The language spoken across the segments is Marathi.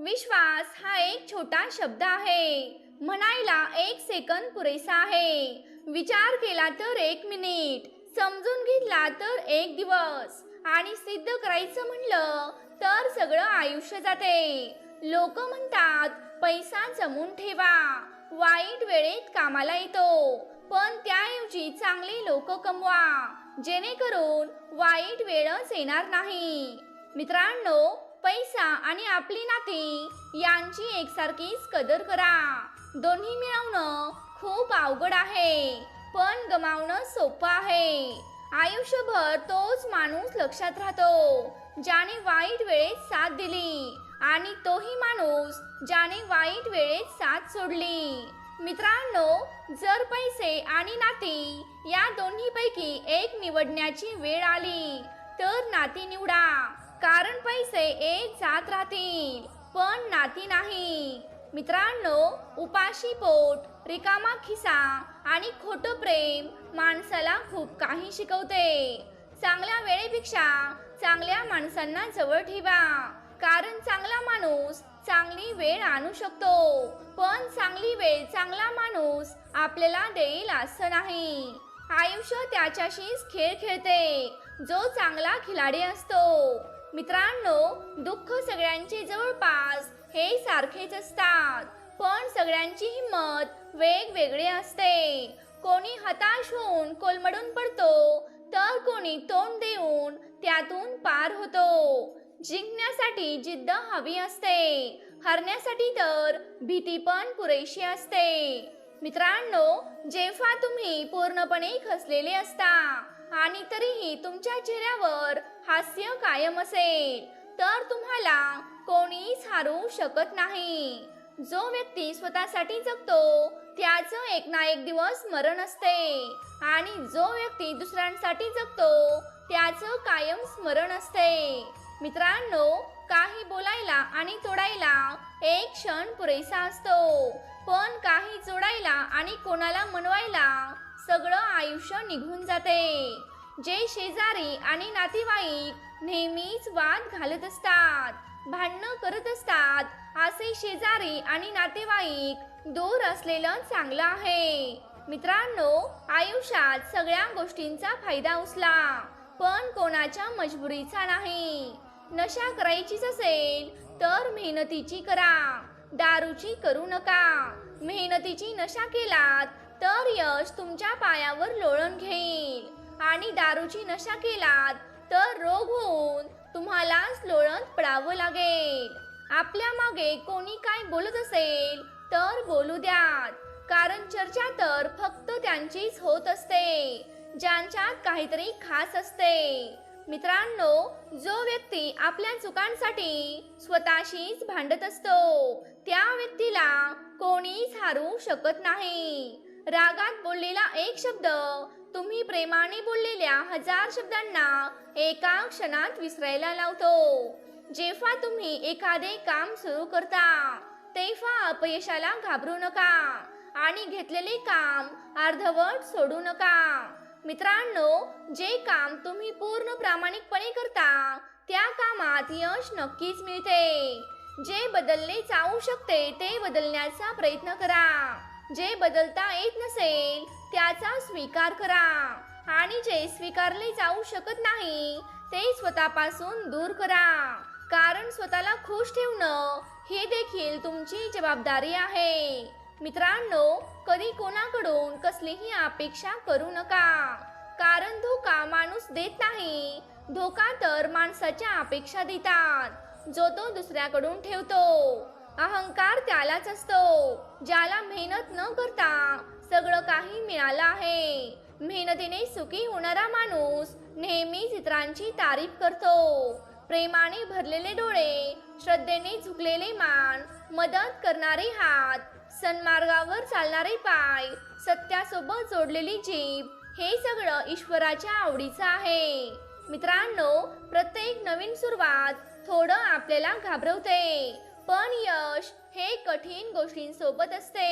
विश्वास हा एक छोटा शब्द आहे. म्हणायला एक सेकंद पुरेसा आहे. विचार केला तर एक मिनिट समजून घेतला तर एक दिवस आणि सिद्ध करायचं म्हणलं तर सगळं आयुष्य जाते. लोक म्हणतात पैसा जमून ठेवा वाईट वेळेत कामाला येतो पण त्याऐवजी चांगले लोक कमवा जेणेकरून वाईट वेळच येणार नाही. मित्रांनो पैसा आणि आपली नाती यांची एकसारखीच कदर करा. दोन्ही मिळवणं खूप अवघड आहे पण गमावणं सोपं आहे. आयुष्यभर तोच माणूस लक्षात राहतो ज्याने वाईट वेळेत साथ दिली आणि तोही माणूस ज्याने वाईट वेळेत साथ सोडली. मित्रांनो जर पैसे आणि नाती या दोन्हीपैकी एक निवडण्याची वेळ आली तर नाती निवडा. कारण पैसे एक जात राहतील पण नाती नाही. मित्रांनो उपाशी पोट रिकामा खिसा आणि खोटं प्रेम माणसाला खूप काही शिकवते. चांगल्या वेळेपेक्षा चांगल्या माणसांना जवळ ठेवा. कारण चांगला माणूस चांगली वेळ आणू शकतो पण चांगली वेळ चांगला माणूस आपल्याला देईल असं नाही. आयुष्य त्याच्याशीच खेळ खेळते जो चांगला खिलाडी असतो. मित्रांनो दुःख सगळ्यांचे जवळपास हे सारखेच असतात पण सगळ्यांची हिंमत वेगवेगळी असते. कोणी हताश होऊन कोलमडून पडतो तर कोणी तोंड देऊन त्यातून पार होतो. जिंकण्यासाठी जिद्द हवी असते हरण्यासाठी तर भीती पण पुरेशी असते. मित्रांनो जेव्हा तुम्ही पूर्णपणे खसलेले असता आणि तरीही तुमच्या चेहऱ्यावर हास्य कायम असेल तर तुम्हाला कोणीच हारू शकत नाही. जो व्यक्ती स्वतःसाठी जगतो त्याचं एक ना एक दिवस स्मरण असते. आणि जो व्यक्ती दुसऱ्यांसाठी जगतो त्याचं कायम स्मरण असते. मित्रांनो काही बोलायला आणि तोडायला एक क्षण पुरेसा असतो. पण काही जोडायला आणि कोणाला मनवायला सगळं आयुष्य निघून जाते. जे शेजारी आणि नातेवाईक नेहमीच वाद घालत असतात भांडणं करत असतात असे शेजारी आणि नातेवाईक दूर असलेलं चांगलं आहे. मित्रांनो आयुष्यात सगळ्या गोष्टींचा फायदा उचला पण कोणाच्या मजबुरीचा नाही. नशा करायचीच असेल तर मेहनतीची करा. दारूची करू नका. मेहनतीची नशा केलात तर यश तुमच्या पायावर लोळण घेईल. आणि दारूची नशा केलात तर रोग होऊन तुम्हालाच लोळण पडावं लागेल. आपल्या मागे कोणी काय बोलत असेल तर बोलू द्यात. कारण चर्चा तर फक्त त्यांचीच होत असते ज्यांच्यात काहीतरी खास असते. मित्रांनो जो व्यक्ती आपल्या चुकांसाठी स्वतःशीच भांडत असतो त्या व्यक्तीला कोणीच हारू शकत नाही. रागात बोललेला एक शब्द तुम्ही प्रेमाने बोललेल्या हजार शब्दांना एका क्षणात विसरायला लावतो. जेव्हा तुम्ही एखादे काम सुरू करता तेव्हा अपयशाला घाबरू नका आणि घेतलेले काम अर्धवट सोडू नका. मित्रांनो जे काम तुम्ही पूर्ण प्रामाणिकपणे करता त्या कामात यश नक्कीच मिळते. जे बदलले जाऊ शकते ते बदलण्याचा प्रयत्न करा. जे बदलता येत नसेल त्याचा स्वीकार करा. आणि जे स्वीकारले जाऊ शकत नाही ते स्वतःपासून दूर करा. कारण स्वतःला खुश ठेवणं हे देखील तुमची जबाबदारी आहे. मित्रांनो कधी कोणाकडून कसलीही अपेक्षा करू नका. कारण धोका माणूस देत नाही. धोका तर माणसाच्या अपेक्षा देतात. जो तो दुसऱ्याकडून ठेवतो. अहंकार त्यालाच असतो. ज्याला मेहनत न करता सगळं काही मिळालं आहे. मेहनतीने सुखी होणारा माणूस नेहमीच इतरांची तारीफ करतो. प्रेमाने भरलेले डोळे श्रद्धेने झुकलेले मान मदत करणारे हात सन्मार्गावर चालणारे पाय सत्यासोबत जोडलेली जीभ हे सगळं ईश्वराच्या आवडीचं आहे. मित्रांनो प्रत्येक नवीन सुरुवात थोडं आपल्याला घाबरवते. पण यश हे कठीण गोष्टींसोबत असते.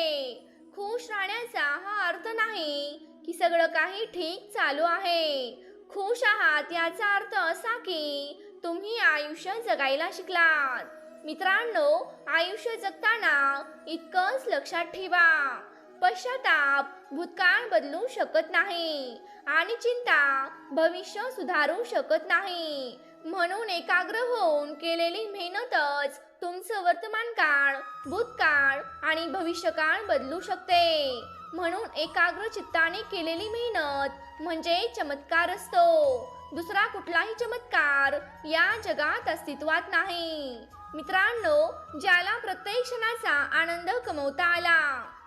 खुश राहण्याचा हा अर्थ नाही की सगळं काही ठीक चालू आहे. खुश आहात याचा अर्थ असा की तुम्ही आयुष्य जगायला शिकलात. मित्रांनो आयुष्य जगताना इतकंच लक्षात ठेवा. पश्चाताप भूतकाळ बदलू शकत नाही आणि चिंता भविष्य सुधारू शकत नाही. म्हणून एकाग्र होऊन केलेली मेहनतच तुमचं वर्तमान काळ भूतकाळ आणि भविष्यकाळ बदलू शकते. म्हणून एकाग्र चित्ताने केलेली मेहनत म्हणजे चमत्कार असतो. दुसरा कुठलाही चमत्कार या जगात अस्तित्वात नाही. मित्रांनो ज्याला प्रत्येक क्षणाचा आनंद कमवता आला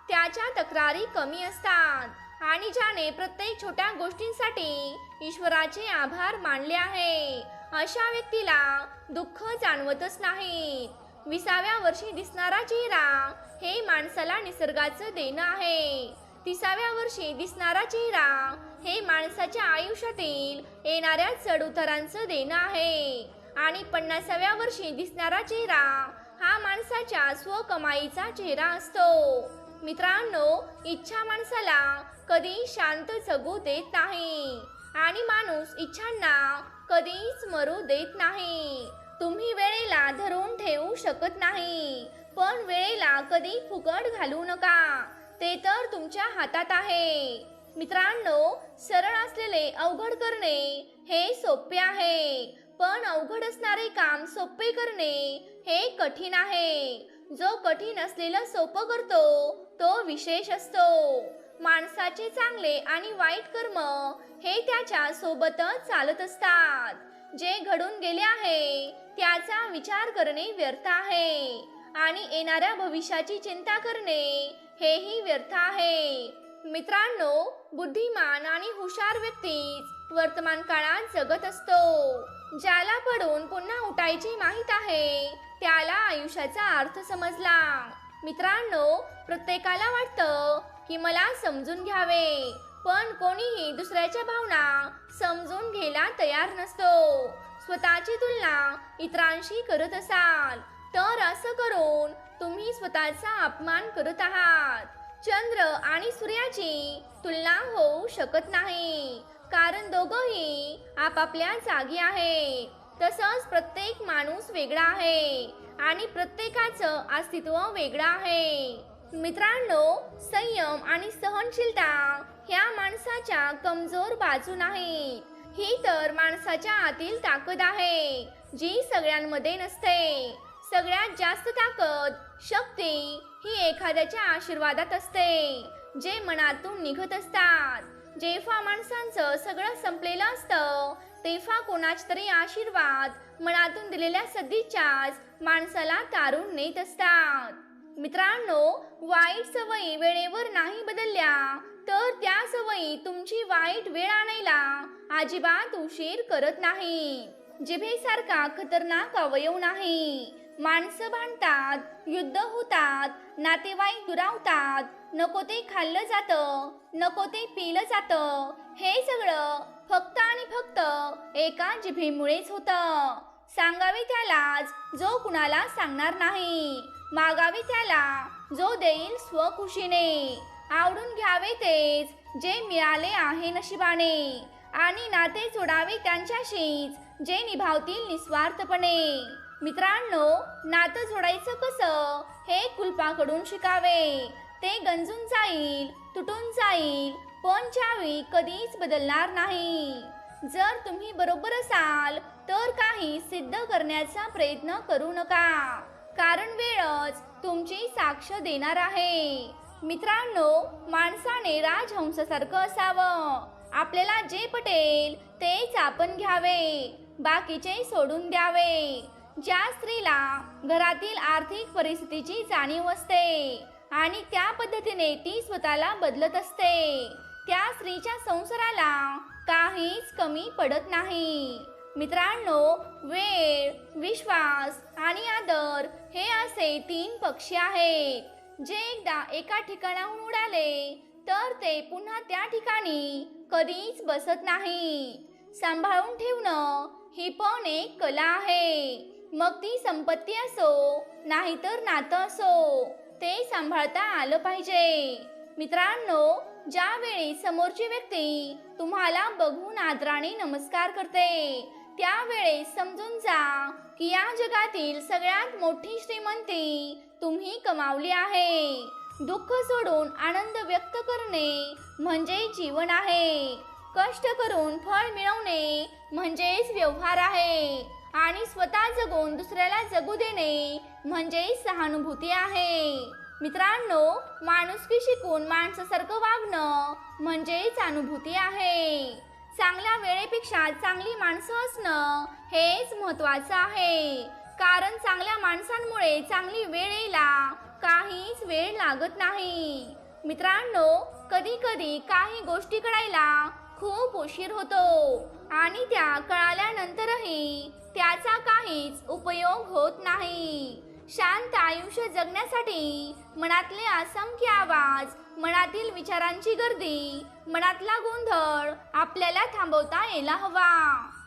त्याच्या तक्रारी कमी असतात. आणि ज्याने प्रत्येक छोट्या गोष्टींसाठी ईश्वराचे आभार मानले आहे अशा व्यक्तीला दुःख जाणवतच नाही. विसाव्या वर्षी दिसणारा चेहरा हे माणसाला निसर्गाचं देणं आहे. तिसाव्या वर्षी दिसणारा चेहरा हे माणसाच्या आयुष्यातील येणाऱ्या चढउतारांचं देणं आहे. आणि पन्नासाव्या वर्षी दिसणारा चेहरा हा माणसाच्या स्वकमाईचा चेहरा असतो. मित्रांनो इच्छा माणसाला कधी शांत जगू देत नाही. आणि माणूस इच्छांना कधीच मरू देत नाही. तुम्ही वेळेला धरून ठेवू शकत नाही. पण वेळेला कधी फुकट घालू नका. ते तर तुमच्या हातात आहे. मित्रांनो सरळ असलेले अवघड करणे हे सोपे आहे. पण अवघड असणारे काम सोपे करणे हे कठीण आहे. जो कठीण असलेलं सोपं करतो तो विशेष असतो. माणसाचे चांगले आणि वाईट कर्म हे त्याच्या सोबतच चालत असतात. जे घडून गेले आहे त्याचा विचार करणे व्यर्थ आहे. आणि येणाऱ्या भविष्याची चिंता करणे हेही व्यर्थ आहे. मित्रांनो बुद्धिमान आणि हुशार व्यक्तीच वर्तमान काळात जगत असतो. ज्याला पडून पुन्हा उठायची माहीत आहे त्याला आयुष्याचा अर्थ समजला. मित्रांनो प्रत्येकाला वाटतं की मला समजून घ्यावे. पण कोणीही दुसऱ्याच्या भावना समजून घ्यायला तयार नसतो. स्वतःची तुलना इतरांशी करत असाल तर असं करून तुम्ही स्वतःचा अपमान करत आहात. चंद्र आणि सूर्याची तुलना होऊ शकत नाही कारण दोघंही आपापल्या जागी आहेत. तसंच प्रत्येक माणूस वेगळा आहे आणि प्रत्येकाचं अस्तित्व वेगळं आहे. मित्रांनो संयम आणि सहनशीलता ह्या माणसाच्या कमजोर बाजू नाहीत. ही तर माणसाच्या आतील ताकद आहे जी सगळ्यांमध्ये नसते. सगळ्यात जास्त ताकद शक्ती ही एखाद्याच्या आशीर्वादात असते जे मनातून निघत असतात. जेव्हा माणसांचं सगळं संपलेलं असतं तेव्हा कोणाच तरी आशीर्वाद मनातून दिलेल्या सदिच्छाच माणसाला तारून नेत असतात. मित्रांनो वाईट सवयी वेळेवर नाही बदलल्या तर त्या सवयी तुमची वाईट वेळ आणायला अजिबात उशीर करत नाही. जिभेसारखा खतरनाक अवयव नाही. माणसं भांडतात युद्ध होतात नातेवाईक दुरावतात नको ते खाल्लं जातं नको ते पिलं जातं. हे सगळं फक्त आणि फक्त एका जिभेमुळेच होतं. सांगावे त्यालाच जो कुणाला सांगणार नाही. मागावी त्याला जो देईल स्वखुशीने. आवडून घ्यावे तेच जे मिळाले आहे नशिबाने. आणि नाते जोडावे त्यांच्याशीच जे निभावतील निस्वार्थपणे. मित्रांनो नातं जोडायचं कसं? हे कुलपाकडून शिकावे. ते गंजून जाईल तुटून जाईल पण ज्यावेळी कधीच बदलणार नाही. जर तुम्ही बरोबर असाल तर काही सिद्ध करण्याचा प्रयत्न करू नका. कारण वेळच तुमची साक्ष देणार आहे. मित्रांनो माणसाने राजहंसासारखं असावं. आपल्याला जे पटेल तेच आपण घ्यावे. बाकीचे सोडून द्यावे. ज्या स्त्रीला घरातील आर्थिक परिस्थितीची जाणीव असते आणि त्या पद्धतीने ती स्वतःला बदलत असते त्या स्त्रीच्या संसाराला काहीच कमी पडत नाही. मित्रांनो वेळ विश्वास आणि आदर हे असे तीन पक्षी आहेत. जे एकदा एका ठिकाणाहून उडाले तर ते पुन्हा त्या ठिकाणी कधीच बसत नाही. सांभाळून ठेवणं ही पण एक कला आहे. मग ती संपत्ती असो नाहीतर नातं असो ते सांभाळता आलं पाहिजे. मित्रांनो ज्यावेळी समोरची व्यक्ती तुम्हाला बघून आदराने नमस्कार करते त्यावेळेस समजून जा की या जगातील सगळ्यात मोठी श्रीमंती तुम्ही कमावली आहे. दुःख सोडून आनंद व्यक्त करणे म्हणजे जीवन आहे. कष्ट करून फळ मिळवणे म्हणजेच व्यवहार आहे. आणि स्वतः जगून दुसऱ्याला जगू देणे म्हणजे सहानुभूती आहे. मित्रांनो माणुसकी शिकून माणसासारखं वागणं म्हणजेच अनुभूती आहे. चांगल्या वेळेपेक्षा चांगली माणसं असणं हेच महत्वाचं आहे. कारण चांगल्या माणसांमुळे चांगली वेळेला काहीच वेळ लागत नाही. मित्रांनो कधी कधी काही गोष्टी कळायला खूप उशीर होतो आणि त्या कळाल्यानंतरही त्याचा काहीच उपयोग होत नाही. शांत आयुष्य जगण्यासाठी मनातले असंख्य आवाज मनातील विचारांची गर्दी मनातला गोंधळ आपल्याला थांबवता यायला हवा.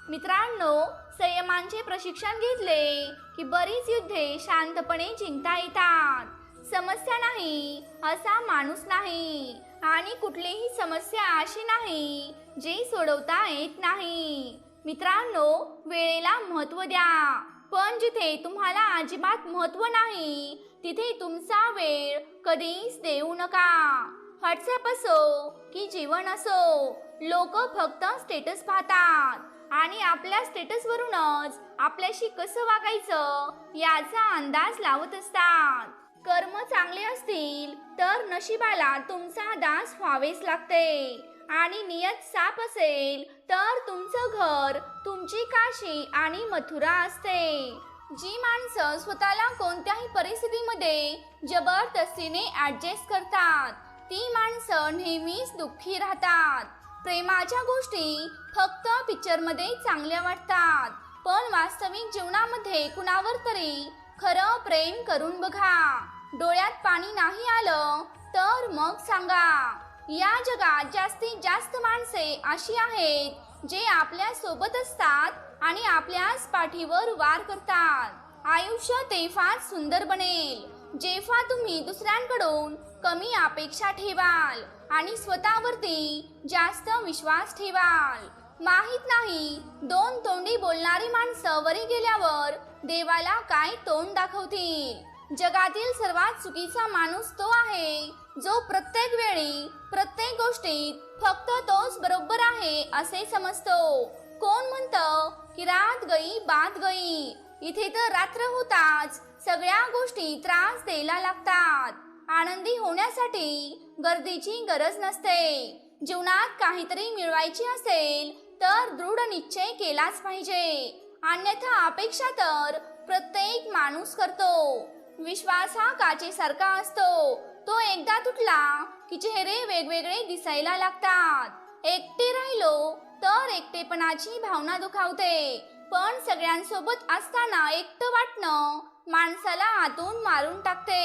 मित्रांनो संयमांचे प्रशिक्षण घेतले की बरीच युद्धे शांतपणे जिंकता येतात. समस्या नाही असा माणूस नाही आणि कुठलीही समस्या अशी नाही जी सोडवता येत नाही. मित्रांनो वेळेला महत्त्व द्या. पण जिथे तुम्हाला अजिबात महत्त्व नाही तिथे तुमचा वेळ कधीच देऊ नका. व्हॉट्सअप असो की जीवन असो लोक फक्त स्टेटस पाहतात आणि आपल्या स्टेटसवरूनच आपल्याशी कसं वागायचं याचा अंदाज लावत असतात. कर्म चांगले असतील तर नशिबाला तुमचा दास व्हावेच लागते. आणि नियत साप असेल तर तुमचं घर तुमची काशी आणि मथुरा असते. जी माणसं स्वतःला कोणत्याही परिस्थितीमध्ये जबरदस्तीने ऍडजस्ट करतात ती माणसं नेहमीच दुःखी राहतात. प्रेमाच्या गोष्टी फक्त पिक्चरमध्ये चांगल्या वाटतात पण वास्तविक जीवनामध्ये कुणावर तरी खरं प्रेम करून बघा. डोळ्यात पाणी नाही आलं तर मग सांगा. या जगात जास्तीत जास्त माणसे अशी आहेत जे आपल्यासोबत असतात आणि आपल्याच पाठीवर वार करतात. आयुष्य तेव्हाच सुंदर बनेल. जेव्हा तुम्ही दुसऱ्यांकडून कमी अपेक्षा ठेवाल आणि स्वतःवरती जास्त विश्वास ठेवाल. माहीत नाही दोन तोंडी बोलणारी माणसं वरी गेल्यावर देवाला काय तोंड दाखवतील? जगातील सर्वात चुकीचा माणूस तो आहे जो प्रत्येक वेळी प्रत्येक गोष्टीत फक्त तोच बरोबर आहे असे समजतो. कोण म्हणतं की रात गई बात गई. इथे तर रात्र होताच सगळ्या गोष्टी त्रास द्यायला लागतात. आनंदी होण्यासाठी गर्दीची गरज नसते. जीवनात काहीतरी मिळवायची असेल तर दृढ निश्चय केलाच पाहिजे. अन्यथा अपेक्षा तर प्रत्येक माणूस करतो. विश्वास हा काचेसारखा असतो. तो एकदा तुटला की चेहरे वेगवेगळे दिसायला लागतात. एकटे राहिलो तर एकटेपणाची भावना दुखावते. पण सगळ्यांसोबत असताना एकटं वाटणं माणसाला आतून मारून टाकते.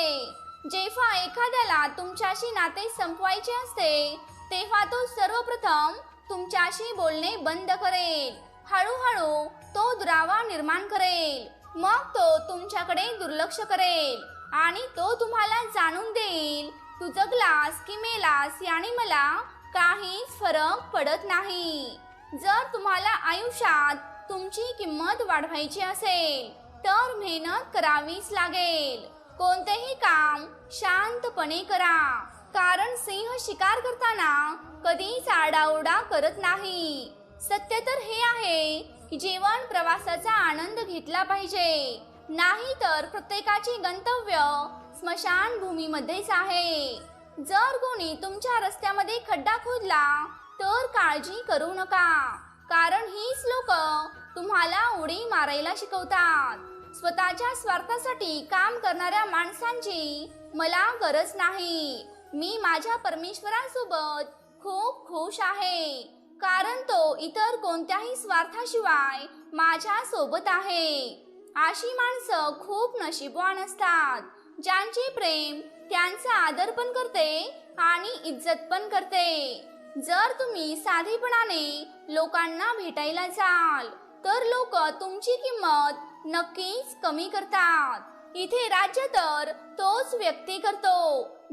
जेव्हा एखाद्याला तुमच्याशी नाते संपवायचे असते तेव्हा तो सर्वप्रथम तुमच्याशी बोलणे बंद करेल. हळूहळू तो दुरावा निर्माण करेल. मग तो तुमच्याकडे दुर्लक्ष करेल. आणि तो तुम्हाला जाणून देईल तू जगलास की मेलास याने मला काहीच फरक पडत नाही. जर तुम्हाला आयुष्यात तुमची किंमत वाढवायची असेल तर मेहनत करावीच लागेल. कोणतेही काम शांतपणे करा कारण सिंह शिकार करताना कधीच आडाओरडा करत नाही. सत्य तर हे आहे की जीवन प्रवासाचा आनंद घेतला पाहिजे. नाही तर प्रत्येकाची गंतव्य स्मशानभूमीमध्येच आहे. जर कोणी तुमच्या रस्त्यामध्ये खड्डा खोदला तर काळजी करू नका. कारण हीच लोक तुम्हाला उडी मारायला शिकवतात. स्वतःच्या स्वार्थासाठी काम करणाऱ्या माणसांची मला गरज नाही. मी माझ्या परमेश्वरासोबत खूप खुश आहे. कारण तो इतर कोणत्याही स्वार्थाशिवाय माझ्या सोबत आहे. अशी माणसं खूप नशीबवान असतात. ज्यांचे प्रेम त्यांचा आदर पण करते आणि इज्जत पण करते. जर तुम्ही साधेपणाने लोकांना भेटायला जाल तर लोक तुमची किंमत नक्कीच कमी करतात. इथे राज्य तर तोच व्यक्ती करतो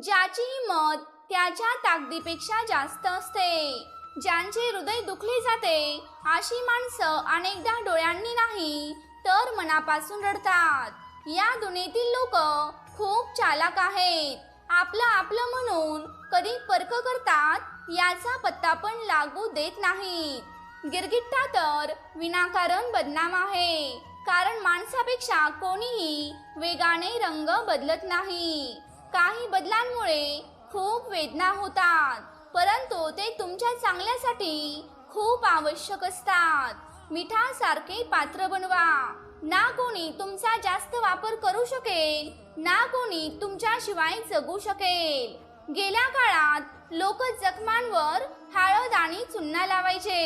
ज्याची हिंमत त्याच्या ताकदीपेक्षा जास्त असते. ज्यांचे हृदय दुखले जाते अशी माणसं अनेकदा डोळ्यांनी नाही तर मनापासून रडतात. या दुनियेतील लोक खूप चालाक आहेत. आपलं आपलं म्हणून कधी पर्क करतात याचा पत्ता पण लागू देत नाहीत. गिरगिट्टा तर विनाकारण बदनाम आहे. कारण माणसापेक्षा कोणीही वेगाने रंग बदलत नाही. काही बदलांमुळे खूप वेदना होतात. परंतु ते तुमच्या चांगल्यासाठी खूप आवश्यक असतात. मिठासारखे पात्र बनवा. ना कोणी तुमचा जास्त वापर करू शकेल ना कोणी तुमच्याशिवाय जगू शकेल. गेल्या काळात लोक जखमांवर हळद आणि चुन्ना लावायचे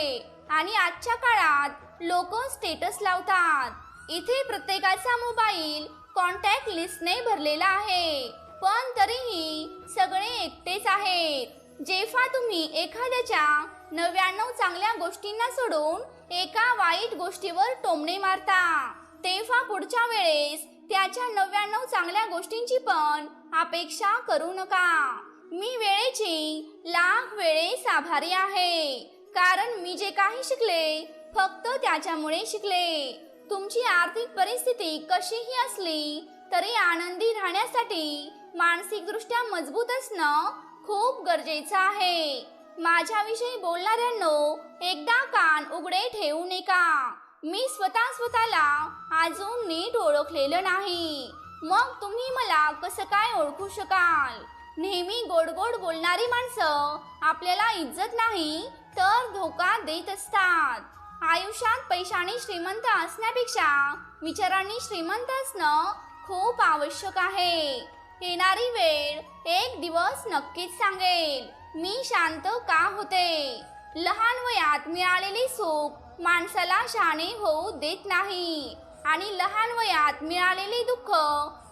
आणि आजच्या काळात लोक स्टेटस लावतात. इथे प्रत्येकाचा मोबाईल कॉन्टॅक्ट लिस्टने भरलेला आहे पण तरीही सगळे एकटेच आहेत. जेव्हा तुम्ही एखाद्याच्या नव्याण्णव चांगल्या गोष्टींना सोडून एका वाईट गोष्टीवर टोमणे मारता. तेव्हा पुढच्या वेळेस त्याच्या नव्याण्णव चांगल्या गोष्टींची पण अपेक्षा करू नका. मी वेळेची लाख वेळेस आभारी आहे. कारण मी जे काही शिकले फक्त त्याच्यामुळे शिकले. तुमची आर्थिक परिस्थिती कशीही असली तरी आनंदी राहण्यासाठी मानसिकदृष्ट्या मजबूत असणं खूप गरजेचं आहे. माझ्याविषयी बोलणाऱ्यांनो एकदा कान उघडे ठेवू नका. मी स्वतः स्वतःला अजून नीट ओळखलेलं नाही. मग तुम्ही मला कसं काय ओळखू शकाल? नेहमी गोड गोड बोलणारी माणसं आपल्याला इज्जत नाही तर धोका देत असतात. आयुष्यात पैशाने श्रीमंत असण्यापेक्षा विचारांनी श्रीमंत असणं खूप आवश्यक आहे. येणारी वेळ एक दिवस नक्कीच सांगेल. मी शांत का होते? लहान वयात मिळालेले सुख माणसाला शहाणे होऊ देत नाही. आणि लहान वयात मिळालेले दुःख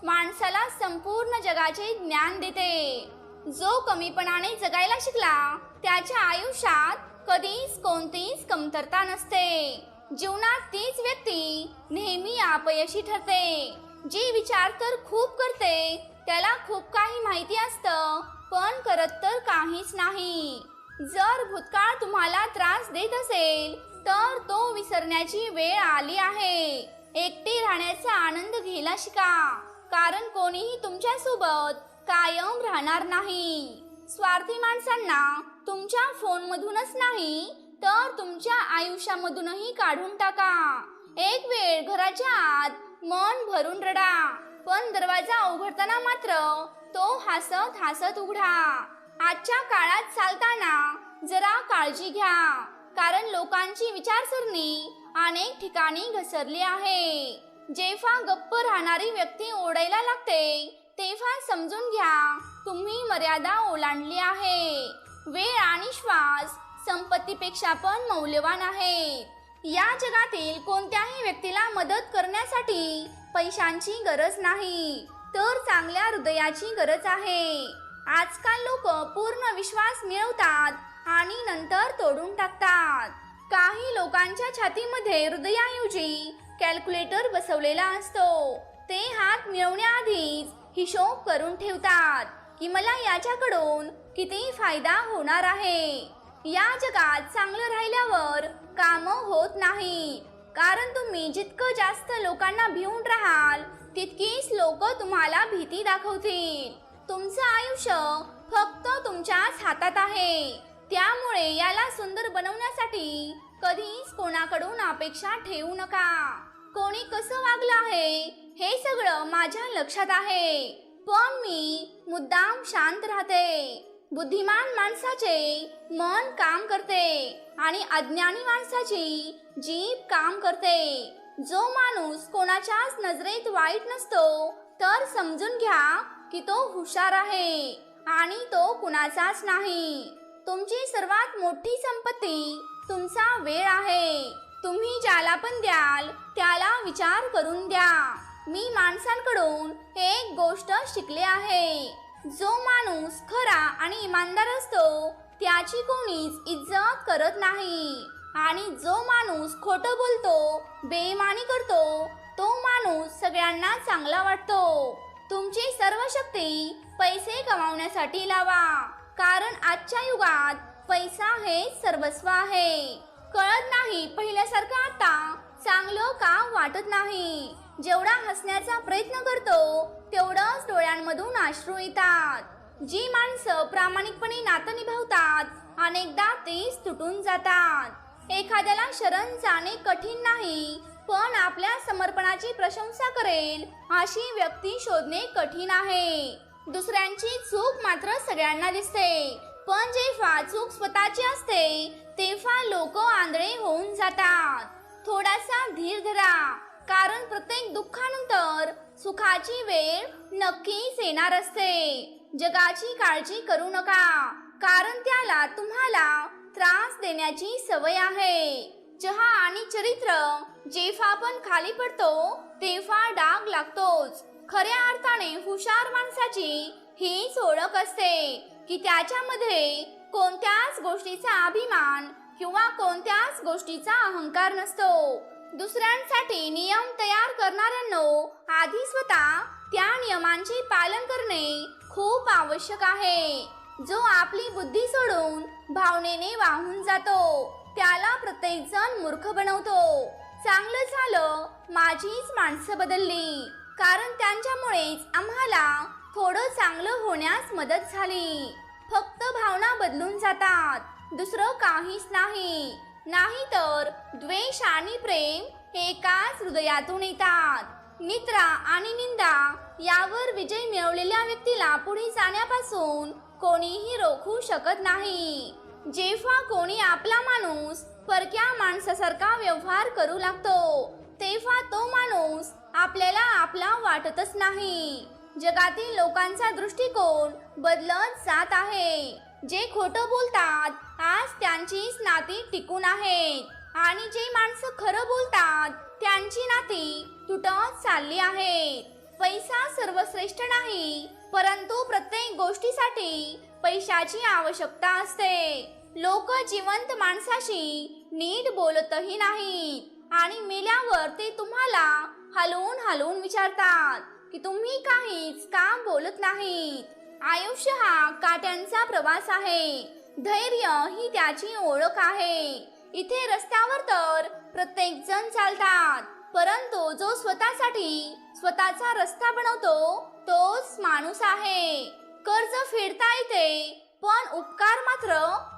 माणसाला संपूर्ण जगाचे ज्ञान देते. जो कमीपणाने जगायला शिकला त्याच्या आयुष्यात कधीच कोणतीच कमतरता नसते. जीवनात तीच व्यक्ती नेहमी अपयशी ठरते. जी विचार तर खूप करते त्याला खूप काही माहिती असतं पण करत तर काहीच नाही. जर भूतकाळ तुम्हाला त्रास देत असेल तर तो विसरण्याची वेळ आली आहे. एकटे राहण्याचा आनंद घ्यायला शिका. कारण कोणीही तुमच्यासोबत कायम राहणार नाही. स्वार्थी माणसांना तुमच्या फोनमधूनच नाही तर तुमच्या आयुष्यामधूनही काढून टाका. एक वेळ घराच्या आत मन भरून रडा. पण दरवाजा उघडताना मात्र तो हसत हसत उघडा. आजच्या काळात चालताना जरा काळजी घ्या. कारण लोकांची विचारसरणी अनेक ठिकाणी घसरली आहे. जेव्हा गप्प राहणारी व्यक्ती ओढायला लागते तेव्हा समजून घ्या तुम्ही मर्यादा ओलांडली आहे. वेळ आणि श्वास संपत्तीपेक्षा पण मौल्यवान आहे या जगातील कोणत्याही व्यक्तीला मदत करण्यासाठी पैशांची गरज नाही. तर चांगल्या हृदयाची गरज आहे. आजकाल लोक पूर्ण विश्वास मिळवतात आणि नंतर तोडून टाकतात. काही लोकांच्या छातीमध्ये हृदयाऐवजी कॅल्क्युलेटर बसवलेला असतो. ते हात मिळवण्याआधीच हिशोब करून ठेवतात की मला याच्याकडून किती फायदा होणार आहे. या जगात चांगलं राहिल्यावर काम होत नाही. कारण तुम्ही जितकं जास्त लोकांना भिवून राहाल तितकीच लोक तुम्हाला भीती दाखवतील. तुमचं आयुष्य फक्त तुमच्याच हातात आहे. त्यामुळे याला सुंदर बनवण्यासाठी कधीच कोणाकडून अपेक्षा ठेवू नका. कोणी कसं वागलं आहे हे सगळं माझ्या लक्षात आहे. पण मी मुद्दाम शांत राहते. बुद्धिमान माणसाचे मन काम करते आणि अज्ञानी माणसाची जीभ काम करते. जो माणूस कोणाच्याच नजरेत वाईट नसतो तर समजून घ्या की तो हुशार आहे आणि तो कुणाचाच नाही. तुमची सर्वात मोठी संपत्ती तुमचा वेळ आहे. तुम्ही ज्याला पण द्याल त्याला विचार करून द्या. मी माणसांकडून एक गोष्ट शिकले आहे. जो माणूस खरा आणि इमानदार असतो त्याची कोणीच इज्जत करत नाही. आणि जो माणूस खोटं बोलतो बेईमानी करतो तो माणूस सगळ्यांना चांगला वाटतो. तुमची सर्व शक्ती पैसे कमावण्यासाठी लावा. कारण आजच्या युगात पैसा हे सर्वस्व आहे. कळत नाही पहिल्यासारखं आता चांगलं का वाटत नाही. जेवढा हसण्याचा प्रयत्न करतो तेवढंच डोळ्यांमधून अश्रू येतात. जी माणसं प्रामाणिकपणे नातं निभावतात अनेकदा तेच तुटून जातात. एखाद्याला शरण जाणे कठीण नाही पण आपल्या समर्पणाची प्रशंसा करेल अशी व्यक्ती शोधणे कठीण आहे. दुसऱ्यांची चूक मात्र सगळ्यांना दिसते पण जेव्हा चूक स्वतःची असते तेव्हा लोक आंधळे होऊन जातात. थोडासा धीर धरा कारण प्रत्येक दुःखानंतर सुखाची वेळ नक्कीच येणार असते. जगाची काळजी करू नका कारण त्याला तुम्हाला त्रास देण्याची सवय आहे. चहा आणि चरित्र जेव्हा आपण खाली पडतो तेव्हा डाग लागतोच. खऱ्या अर्थाने हुशार माणसाची हीच ओळख असते की त्याच्यामध्ये कोणत्याच गोष्टीचा अभिमान किंवा कोणत्याच गोष्टीचा अहंकार नसतो. दुसऱ्यांसाठी नियम तयार करणाऱ्यांनो आधी स्वतः त्या नियमांचे पालन करणे खूप आवश्यक आहे. जो आपली बुद्धी सोडून भावनेने वाहून जातो. त्याला प्रत्येक जण मूर्ख बनवतो. चांगलं झालं माझीच माणसं बदलली. कारण त्यांच्यामुळेच आम्हाला थोडं चांगलं होण्यास मदत झाली. फक्त भावना बदलून जातात. दुसरं काहीच नाही. नाही तर द्वेष आणि प्रेम एकाच हृदयातून येतात. निद्रा आणि निंदा यावर विजय मिळवलेल्या व्यक्तीला पुढे जाण्यापासून कोणीही रोखू शकत नाही. जेव्हा कोणी आपला माणूस परक्या माणसासारखा व्यवहार करू लागतो तेव्हा तो माणूस आपल्याला आपला वाटतच नाही. जगातील लोकांचा दृष्टिकोन बदलत जात आहे. जे खोटं बोलतात आज त्यांचीच नाती टिकून आहेत. आणि जे माणसं खरं बोलतात त्यांची नाती तुटत चालली आहेत. पैसा सर्वश्रेष्ठ नाही परंतु प्रत्येक गोष्टीसाठी पैशाची आवश्यकता असते. लोक जिवंत माणसाशी नीट बोलतही नाही आणि मेल्यावर ते तुम्हाला हलवून हलवून विचारतात की तुम्ही काहीच का बोलत नाहीत. आयुष्य हा काट्यांचा प्रवास आहे. धैर्य ही त्याची ओळख आहे. इथे रस्त्यावर तर प्रत्येक जण चालतात. परंतु जो स्वतःसाठी स्वतःचा रस्ता बनवतो तोच माणूस आहे. कर्ज फेडता येते पण उपकार मात्र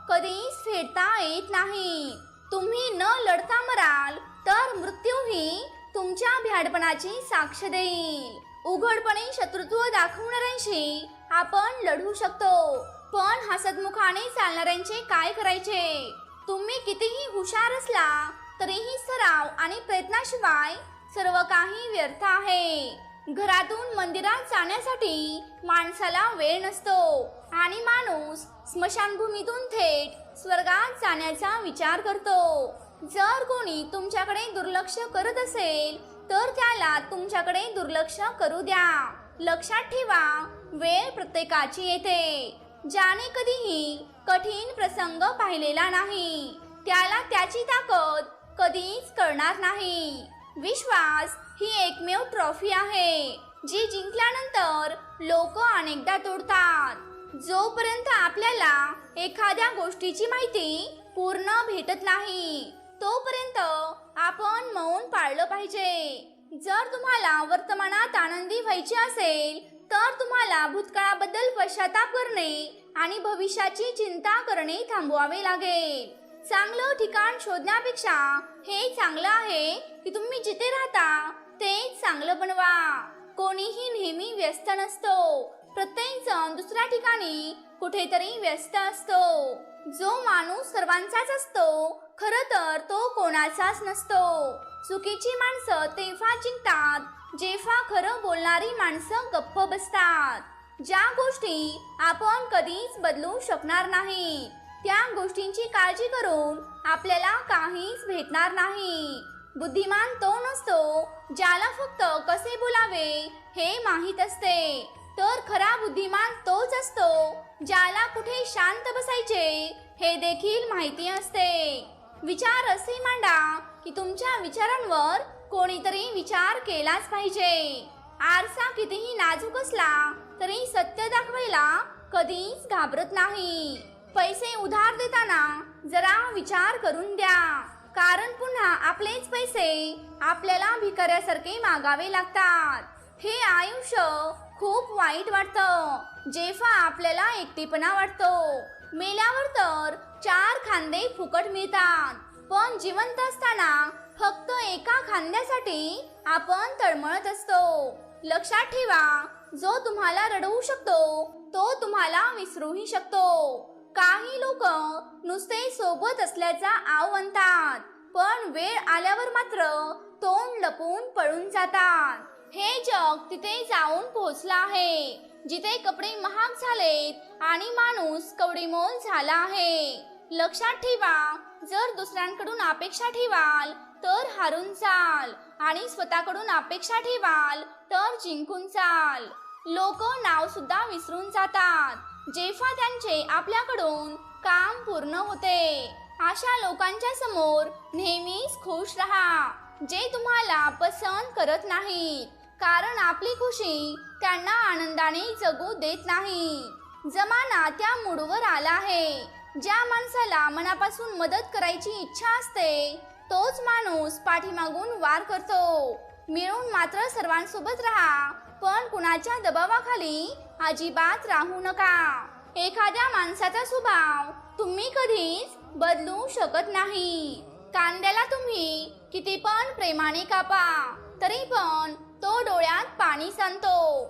कधीच फेडता येत नाही. तुम्ही न लढता मराल तर मृत्यूही तुमच्या भ्याडपणाची साक्ष देईल. उघडपणे शत्रुत्व दाखवणाऱ्यांशी आपण लढू शकतो पण हसतमुखाने चालणाऱ्यांचे काय करायचे? तुम्ही कितीही हुशार असला तरीही सराव आणि प्रयत्नाशिवाय सर्व काही व्यर्थ आहे. घरातून मंदिरात जाण्यासाठी माणसाला वेळ नसतो आणि माणूस स्मशानभूमीतून थेट स्वर्गात जाण्याचा विचार करतो. जर कोणी तुमच्याकडे दुर्लक्ष करत असेल तर त्याला तुमच्याकडे दुर्लक्ष करू द्या. लक्षात ठेवा वेळ प्रत्येकाची येते. ज्याने कधीही कठीण प्रसंग पाहिलेला नाही. त्याला त्याची ताकद कधीच कळणार नाही. विश्वास ही एकमेव ट्रॉफी आहे जी जिंकल्यानंतर लोक अनेकदा तोडतात. जोपर्यंत आपल्याला एखाद्या गोष्टीची माहिती पूर्ण भेटत नाही तोपर्यंत आपण मौन पाळलं पाहिजे. जर तुम्हाला वर्तमानात आनंदी व्हायचे असेल तर तुम्हाला भूतकाळाबद्दल पश्चाताप करणे आणि भविष्याची चिंता करणे थांबवावे लागेल. चांगलं ठिकाण शोधण्यापेक्षा हे चांगलं आहे की तुम्ही जिथे राहता ते चांगलं बनवा. कोणीही नेहमी व्यस्त नसतो. प्रत्येक जण दुसऱ्या ठिकाणी कुठेतरी व्यस्त असतो. जो माणूस सर्वांचाच असतो खर तर तो कोणाचाच नसतो. चुकीची माणसं तेव्हा जिंकतात जेव्हा खरं बोलणारी माणसं गप्प बसतात. ज्या गोष्टी आपण कधीच बदलू शकणार नाही त्या गोष्टींची काळजी करून आपल्याला काहीच भेटणार नाही. बुद्धिमान तो नसतो ज्याला फक्त कसे बोलावे हे माहीत असते. तर खरा बुद्धिमान तोच असतो ज्याला कुठे शांत बसायचे हे देखील माहिती असते. विचार असे मांडा की तुमच्या विचारांवर कोणीतरी विचार केलाच पाहिजे. आरसा कितीही नाजूक असला तरी सत्य दाखवायला कधीच घाबरत नाही. पैसे उधार देताना जरा विचार करून द्या. कारण पुन्हा आपलेच पैसे आपल्याला भिकाऱ्यासारखे मागावे लागतात. हे आयुष्य खूप वाईट वाटतं. जेव्हा आपल्याला एकटेपणा वाटतो. मेल्यावर तर चार खांदे फुकट मिळतात. पण जिवंत असताना फक्त एका खांद्यासाठी आपण तळमळत असतो. लक्षात ठेवा जो तुम्हाला रडवू शकतो तो तुम्हाला विसरूही शकतो. काही लोक नुसते सोबत असल्याचा आव आणतात पण वेळ आल्यावर मात्र तोंड लपून पळून जातात. हे जग तिथे जाऊन पोहोचलं आहे. जिथे कपडे महाग झालेत आणि माणूस कवडीमोल झाला आहे. लक्षात ठेवा जर दुसऱ्यांकडून अपेक्षा ठेवाल तर हारून जाल आणि स्वतःकडून अपेक्षा ठेवाल तर जिंकून जाल लोक नाव सुद्धा विसरून जातात. जेव्हा त्यांचे आपल्याकडून काम पूर्ण होते अशा लोकांच्या समोर नेहमीच खुश राहा जे तुम्हाला पसंत करत नाहीत. कारण आपली खुशी त्यांना आनंदाने जगू देत नाही. जमाना त्या मूडवर आला आहे. ज्या माणसाला मनापासून मदत करायची इच्छा असते तोच माणूस पाठीमागून वार करतो. मिळून मात्र सर्वांसोबत राहा. पण कुणाच्या दबावाखाली अजिबात राहू नका. एखाद्या माणसाचा स्वभाव तुम्ही कधीच बदलू शकत नाही. कांद्याला तुम्ही किती पण प्रेमाने कापा तरी पण तो डोळ्यात पाणी सांगतो